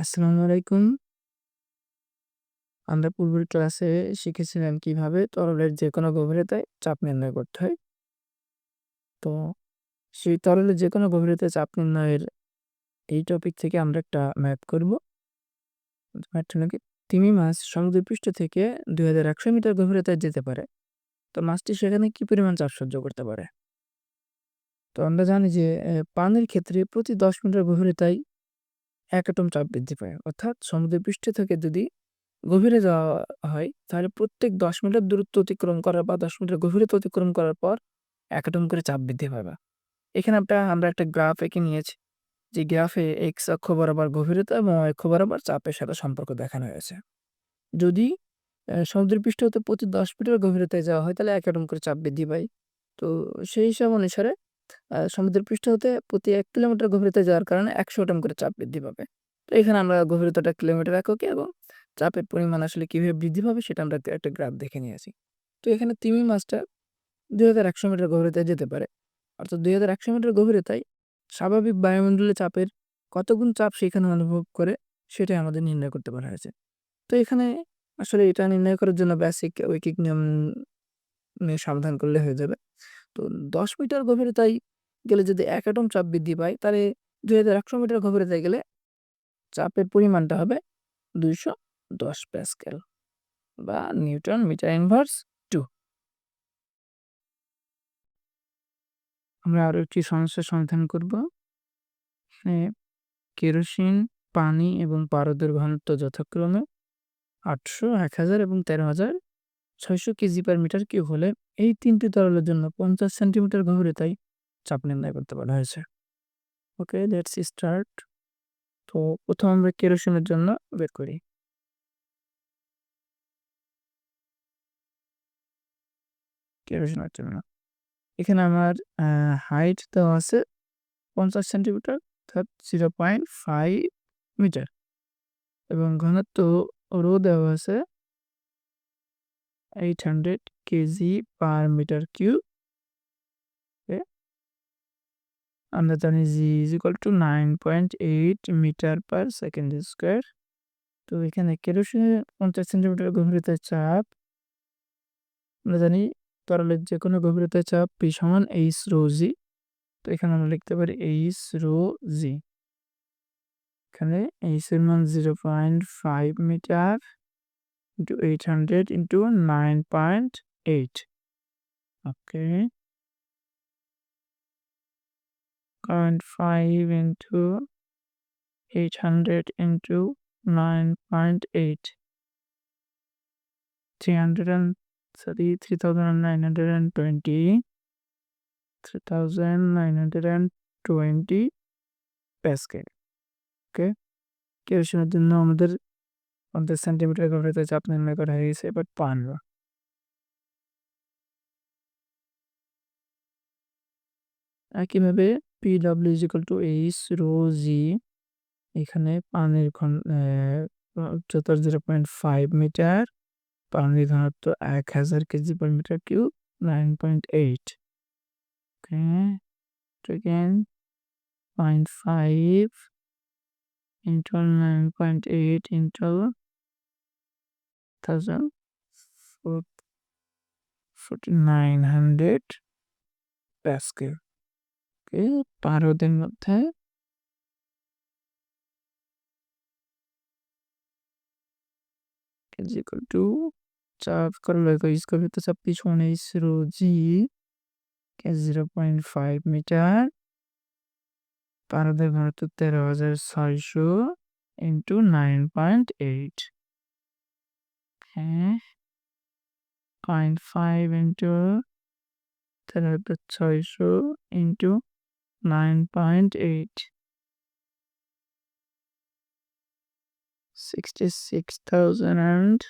আসসালামু আলাইকুম। আমরা পূর্বের ক্লাসে শিখেছিলাম কীভাবে তরলের যেকোনো গভীরতায় চাপ নির্ণয় করতে হয়। তো সেই তরলের যেকোনো গভীরতায় চাপ নির্ণয়ের এই টপিক থেকে আমরা একটা ম্যাথ করব। ম্যাথটা তিমি মাছ সমুদ্রপৃষ্ঠ থেকে 2100 মিটার গভীরতায় যেতে পারে। তো মাছটি সেখানে কি পরিমাণ চাপ সহ্য করতে পারে? তো আমরা জানি যে পানির ক্ষেত্রে প্রতি 10 মিটার গভীরতায় ১ অ্যাটম চাপ বৃদ্ধি পায়। অর্থাৎ সমুদ্রপৃষ্ঠ থেকে যদি গভীরে যাওয়া হয়, তাহলে প্রত্যেক ১০ মিটার দূরত্ব অতিক্রম করার বা ১০ মিটার গভীরতা অতিক্রম করার পর ১ অ্যাটম করে চাপ বৃদ্ধি পাবে। এখানে একটা আমরা একটা গ্রাফ এঁকে নিয়েছি। যে গ্রাফে এক্স অক্ষ বরাবর গভীরতা এবং অক্ষ বরাবর চাপের সাথে সম্পর্ক দেখানো হয়েছে। যদি সমুদ্রপৃষ্ঠ হতে প্রতি ১০ মিটার গভীরতায় যাওয়া হয়, তাহলে এক অ্যাটম করে চাপ বৃদ্ধি পায়। তো সেই হিসাব অনুসারে সমুদ্রপৃষ্ঠ হতে প্রতি ১ কিলোমিটার গভীরতায় যাওয়ার কারণে ১০০ অ্যাটম করে চাপ বৃদ্ধি পাবে। তো এখানে আমরা গভীরতাটা কিলোমিটার এককে এবং চাপের পরিমাণ আসলে কীভাবে বৃদ্ধি পাবে সেটা আমরা একটা গ্রাফ দেখে নিয়েছি। তো এখানে তিমি মাছটা 2100 মিটার গভীরতায় যেতে পারে। অর্থাৎ 2100 মিটার গভীরতায় স্বাভাবিক বায়ুমণ্ডলীয় চাপের কত গুণ চাপ সেখানে অনুভব করে সেটাই আমাদের নির্ণয় করতে বলা হয়েছে। তো এখানে আসলে এটা নির্ণয় করার জন্য বেসিক ঐকিক নিয়ম নিয়ে সমাধান করলে হয়ে যাবে। তো ১০ মিটার গভীরতায় গেলে যদি এক অ্যাটম চাপ বৃদ্ধি পায় তাহলে 2100 মিটার গভীরতায় গেলে চাপের পরিমাণটা হবে ২১০ প্যাসকেল বা নিউটন মিটার ইনভার্স টু আমরা আরও একটি সমস্যার সমাধান করব। কেরোসিন, পানি এবং পারদের ঘনত্ব যথাক্রমে আটশো এক হাজার এবং ১৩৬০০ কেজি পার মিটার কিউব হলে এই তিনটি তরলের জন্য ৫০ সেন্টিমিটার গভীরতায় চাপ নির্ণয় করতে বলা হয়েছে। Okay let's start. তো প্রথম আমরা কেরোসিনের জন্য বের করি। কেরোসিনের জন্য। এখানে আমার হাইট দেওয়া আছে ৫০ সেন্টিমিটার অর্থাৎ 0.5 মিটার এবং ঘনত্ব রো দেওয়া আছে 800 KG per metre cube. Okay. আমরা জানি G is equal to 9.8 metre per second square. তো এখানে কেরোসিনের ৫০ সেন্টিমিটার গভীরতায় চাপ আমরা জানি তরলের যেকোনো গভীরতায় চাপ P সমান এইচ রো জি। তো এখানে আমরা লিখতে পারি এইচ রো জি। এখানে এইচ এর মান 0.5 metre Into 800 into 9.8 okay. 0.5 into 800 into 9.8 300 and sorry 3920 3920 pascal okay কেরোসিনের জন্য আমাদের পঞ্চাশ সেন্টিমিটার গভীরতায় চাপ নির্ণয় করা হয়ে গেছে এবার পানবা একইভাবে P W is equal to H rho G এখানে পানির ঘন উচ্চতার জিরো পয়েন্ট ফাইভ মিটার, পানির ঘনত্ব এক হাজার KG per metre cube nine point eight okay again 0.5 into 9.8 into 1000 4900 pascal okay পারদের মধ্যে is equal to চাপ করলে ইউজ করবে তো চাপ পিছনে rho G zero point five metre পারদের ঘনত্ব তেরো হাজার ছয়শো into nine point eight Okay. 0.5 into 600 into 9.8. 66,000 and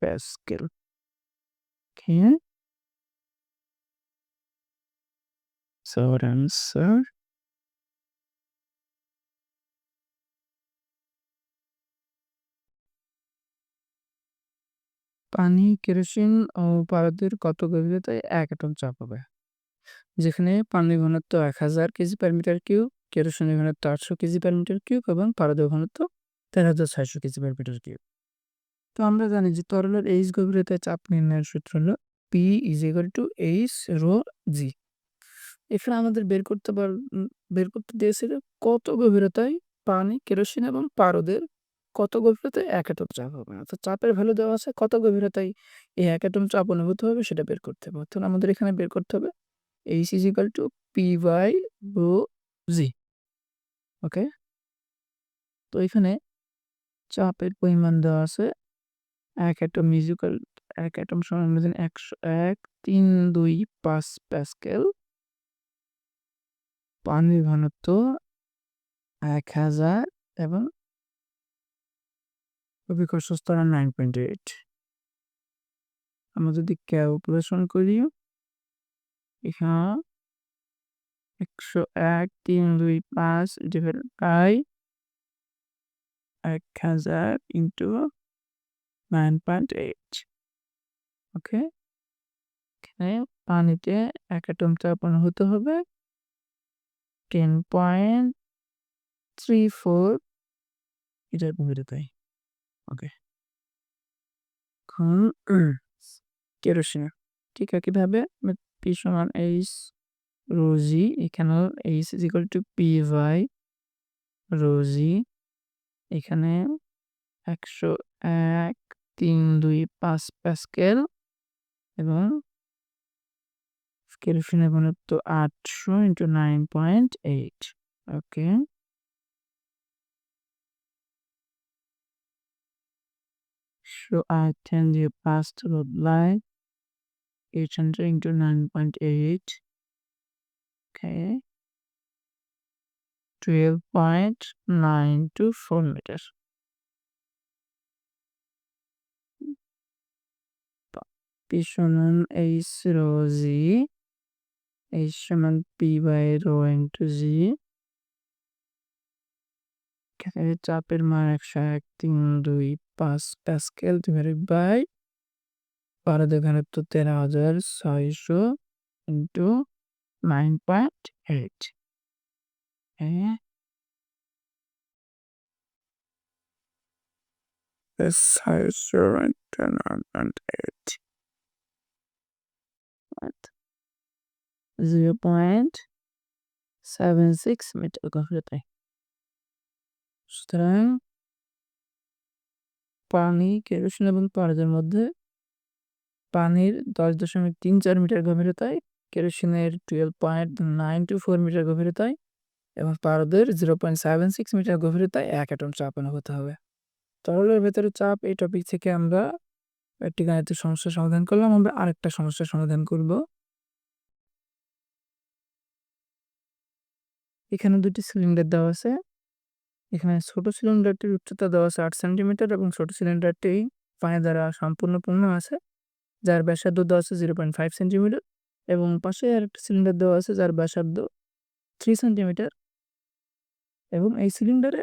Pascal. Okay. So the answer পানি কেরোসিন ও পারদের কত গভীরতায় এক অ্যাটম চাপ হবে। যেখানে পানির ঘনত্ব এক হাজার কেজি পার মিটার কিউব কেরোসিনের ঘনত্ব আটশো কেজি পার মিটার কিউব এবং পারদের ঘনত্ব তেরো হাজার ছয়শো কেজি পার মিটার কিউব তো আমরা জানি যে তরলের এইচ গভীরতায় চাপ নির্ণয়ের সূত্র হলো P is equal to H rho G এখানে আমাদের বের করতে পার বের করতে দিয়েছিল কত গভীরতায় পানি, কেরোসিন এবং পারদের কত গভীরতায় এক অ্যাটম চাপ হবে অর্থাৎ চাপের ভ্যালু দেওয়া আছে, কত গভীরতায় এই এক অ্যাটম চাপ অনুভূত হবে সেটা বের করতে হবে। অর্থাৎ আমাদের এখানে বের করতে হবে H is equal to P by rho G okay তো এখানে চাপের পরিমাণ দেওয়া আছে এক অ্যাটম ইজিক্যাল এক অ্যাটম সমান একশো এক, তিন, দুই, পাঁচ প্যাসকেল পানির ঘনত্ব এক হাজার এবং অভিকর্ষ স্তর নাইন পয়েন্ট এইট আমরা যদি ক্যালকুলেশন করি, এখানে একশো এক, তিন দুই, পাঁচ ডিভাইড বাই এক হাজার into nine point eight okay? এখানে পানিতে এক অ্যাটম চাপ হতে হবে টেন পয়েন্ট থ্রি ফোর এটার গভীরতায় ওকে এখন কেরোসিন ঠিক একইভাবে পি সমান এইচ রোজি এখানেও H is equal to P by rho G এখানে একশো এক তিন দুই পাঁচ প্যাসকেল এবং কেরোসিনের ঘনত্ব আটশো into nine point eight okay So I tend to pass through line 800 into 9.8 okay 12.924 meters P সমান এইচ রো জি এইচ সমান P by rho into g এখানে চাপের মান একশো এক তিন দুই পাঁচ প্যাসকেল ডিভাইডেড বাই। পারদের ঘনত্ব তেরো হাজার ছয়শো ইন্টু নাইন পয়েন্ট এইট। হ্যাঁ ছয়শো পয়েন্ট সেভেন সিক্স মিটার গভীরতায় সুতরাং পানি কেরোসিন এবং পারদের মধ্যে পানির দশ দশমিক তিন চার মিটার গভীরতায়, কেরোসিনের twelve point nine two four metre গভীরতায় এবং পারদের zero point seven six metre গভীরতায় এক অ্যাটম চাপ অনুভূত হবে। তরলের ভেতরে চাপ এই টপিক থেকে আমরা একটি গাণিতিক সমস্যার সমাধান করলাম। আমরা আরেকটা সমস্যার সমাধান করব। এখানে দুটি সিলিন্ডার দেওয়া আছে। এখানে ছোট সিলিন্ডারটির উচ্চতা দেওয়া আছে আট সেন্টিমিটার এবং ছোট সিলিন্ডারটি পায়ে দ্বারা সম্পূর্ণ পূর্ণ আছে, যার ব্যাসার্ধ দেওয়া আছে জিরো পয়েন্ট ফাইভ সেন্টিমিটার এবং পাশে আরেকটা সিলিন্ডার দেওয়া আছে যার ব্যাসার্ধ থ্রি সেন্টিমিটার এবং এই সিলিন্ডারে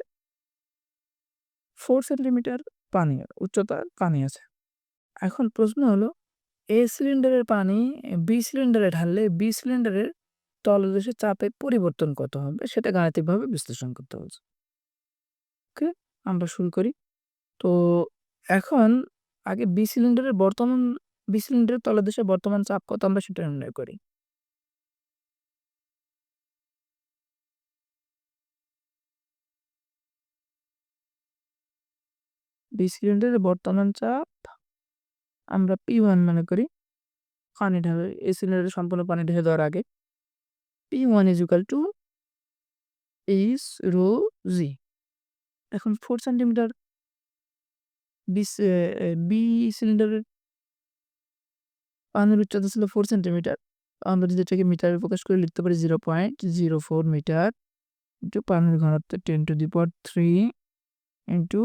ফোর সেন্টিমিটার পানি উচ্চতার পানি আছে। এখন প্রশ্ন হলো, এ সিলিন্ডারের পানি বি সিলিন্ডারে ঢাললে বি সিলিন্ডারের তলদেশে চাপে পরিবর্তন কত হবে? সেটা গাণিতিকভাবে বিশ্লেষণ করতে হচ্ছে ওকে আমরা শুরু করি। তো এখন আগে বি সিলিন্ডারের বর্তমান বি সিলিন্ডারের তলদেশে বর্তমান চাপ কত আমরা সেটা নির্ণয় করি। বি সিলিন্ডারের বর্তমান চাপ আমরা পি ওয়ান মনে করি। পানি ঢালে এ সিলিন্ডারে সম্পূর্ণ পানি ঢেলে দেওয়ার আগে P one is equal to H rho g এখন ফোর সেন্টিমিটার বি সিলিন্ডারের পানির উচ্চতা ছিল ফোর সেন্টিমিটার আমরা যদি এটাকে মিটারে প্রকাশ করে লিখতে পারি zero point zero four metre into পানির ঘনত্ব ten to the power three into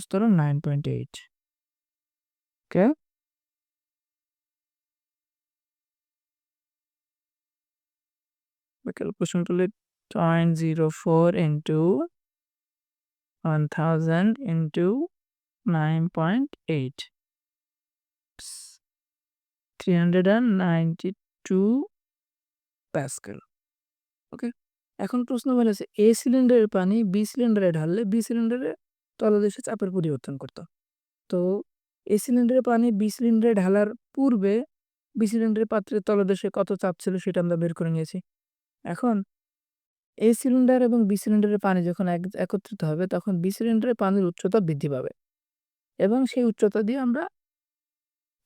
স্তর নাইন পয়েন্ট এইট ওকে করলে point zero four into one thousand into nine pascal okay এখন প্রশ্ন বলেছে এ সিলিন্ডারের পানি বি সিলিন্ডারে ঢাললে বি সিলিন্ডারে তলদেশে চাপের পরিবর্তন করত। তো এ সিলিন্ডারের পানি বি সিলিন্ডারে ঢালার পূর্বে বি সিলিন্ডারের পাত্রের তলদেশে কত চাপ ছিল সেটা আমরা বের করে নিয়েছি। এখন এ সিলিন্ডার এবং বি সিলিন্ডারের পানি যখন এক- একত্রিত হবে, তখন বি সিলিন্ডারের পানির উচ্চতা বৃদ্ধি পাবে। এবং সেই উচ্চতা দিয়ে আমরা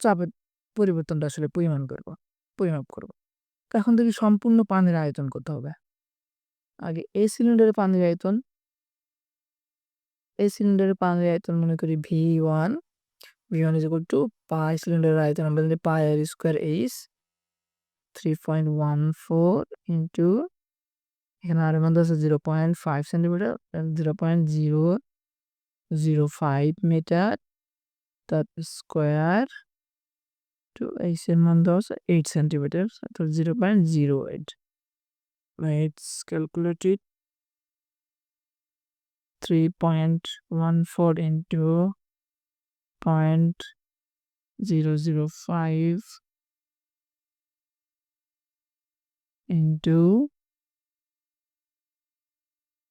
চাপের পরিবর্তনটা আসলে পরিমাণ করব, পরিমাপ করব। এখন দেখি সম্পূর্ণ পানির আয়তন করতে হবে? আগে এ সিলিন্ডারের পানির আয়তন এই সিলিন্ডারের পানির আয়তন মনে করি V one V one is equal to pi সিলিন্ডারের আয়তন আমরা জানি pi r square H three point one four into এখানে আর মধ্যে আছে zero point five centimetre zero point zero zero five metre তার স্কোয়ার টু এইচের মান দেওয়া আছে এইট সেন্টিমিটার তো zero point zero eight it's calculated 3.14 into point zero zero five into point zero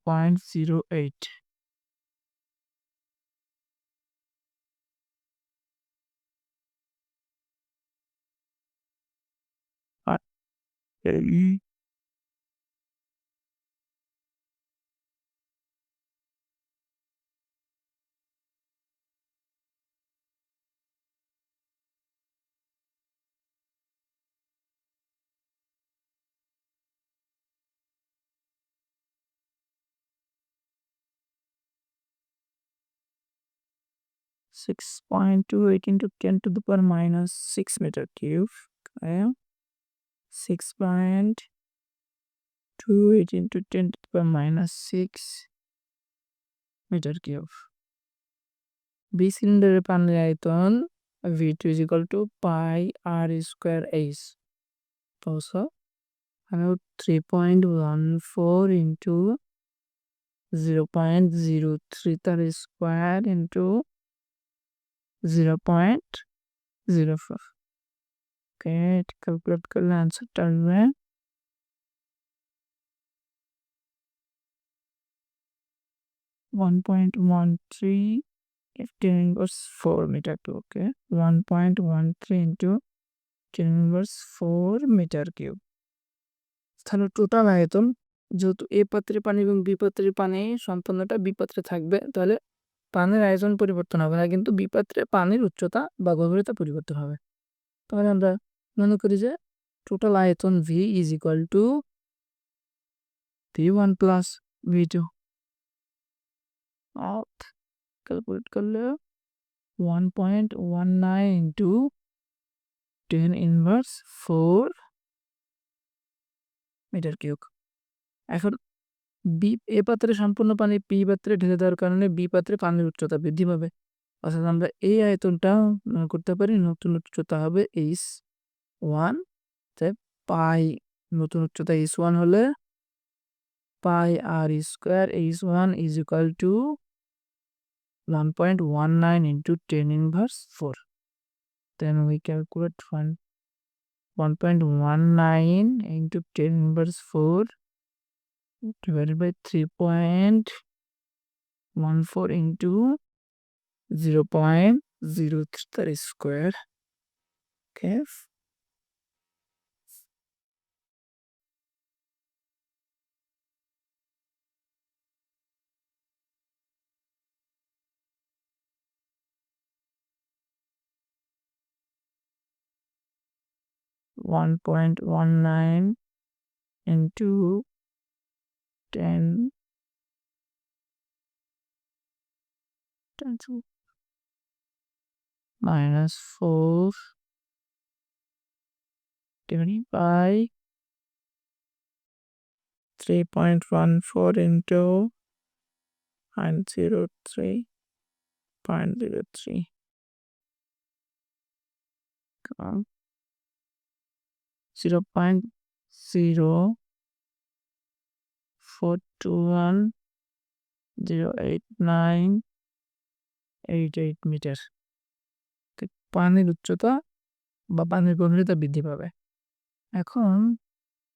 Point zero eight. 6.28 into 10 to the power minus 6 meter cube. Okay. 6.28 into 10 to the power minus 6 meter cube. B cylinder पानी आयतन V two is equal to pi r square S पाँच हमें three point one four into zero point zero three तर square into zero point zero four okay calculate করলে আনসারটা আসবে total আয়তন, যেহেতু এ পাত্রে পানি এবং বি পাত্রের পানি সম্পূর্ণটা বি পাত্রে থাকবে, তাহলে পানির আয়োজন পরিবর্তন হবে না, কিন্তু বি পাত্রে পানির উচ্চতা বা গভীরতা পরিবর্তন হবে। তাহলে আমরা মনে করি যে টোটাল আয়তন V is equal to V one plus V two calculate করলে one point one nine into ten inverse four metre cube এখন বি, এ পাত্রে সম্পূর্ণ পানি, পি পাত্রে ঢেলে দেওয়ার কারণে বি পাত্রে পানির উচ্চতা বৃদ্ধি পাবে। অর্থাৎ আমরা এই আয়তনটা মনে করতে পারি, নতুন উচ্চতা হবে এইচ ওয়ান তাই পাই, নতুন উচ্চতা এইচ ওয়ান হলে pi r square H one is equal to one point one nine into ten inverse four then V one one point one nine into ten inverse four divided by 3.14 into 0.03 square okay. One point one nine into and cancel. Minus 4 divided by 3.14 into 0.03.03. Come on. 0.0 four, two, one zero eight nine eight eight metre পানির উচ্চতা বা পানির গভীরতা বৃদ্ধি পাবে। এখন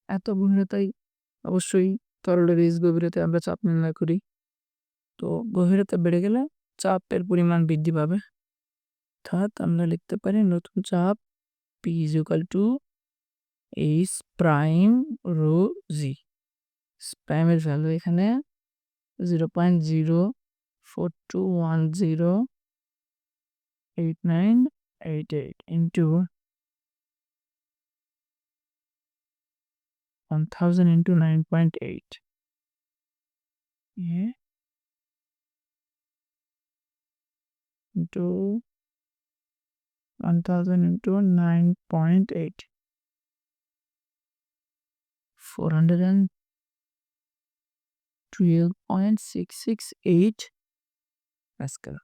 এত গভীরতাই অবশ্যই তরলের এইচ গভীরতায় আমরা চাপ নির্ণয় করি। তো গভীরতা বেড়ে গেলে চাপের পরিমাণ বৃদ্ধি পাবে। অর্থাৎ আমরা লিখতে পারি নতুন চাপ P is equal to H prime rho g প্রাইমের ভ্যালু এখানে zero point zero four two one zero eight nine eight eight into one thousand into nine point eight into 1000 into 9.8 412.668 pascal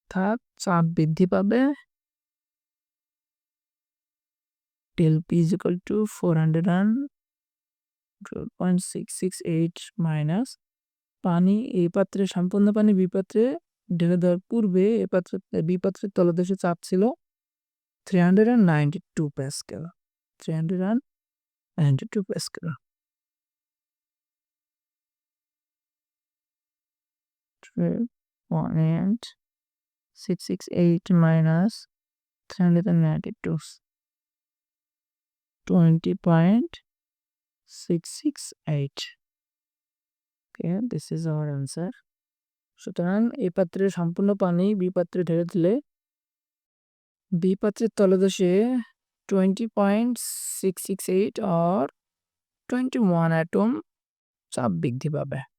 অর্থাৎ চাপ বৃদ্ধি পাবে del p is equal to 412.668 minus পানি এই পাত্রে সম্পূর্ণ পানি বি পাত্রে ঢেলে দেওয়ার পূর্বে এ পাত্রে বি পাত্রের তলদেশে চাপ ছিল three hundred and ninety two pascal three hundred and ninety two pascal ninety two twenty point six six eight okay this is our answer সুতরাং এই পাত্রে সম্পূর্ণ পানি বি পাত্রে ঢেলে দিলে বি পাত্রের তলদেশে twenty point six six eight আর টোয়েন্টি ওয়ান অ্যাটম চাপ বৃদ্ধি পাবে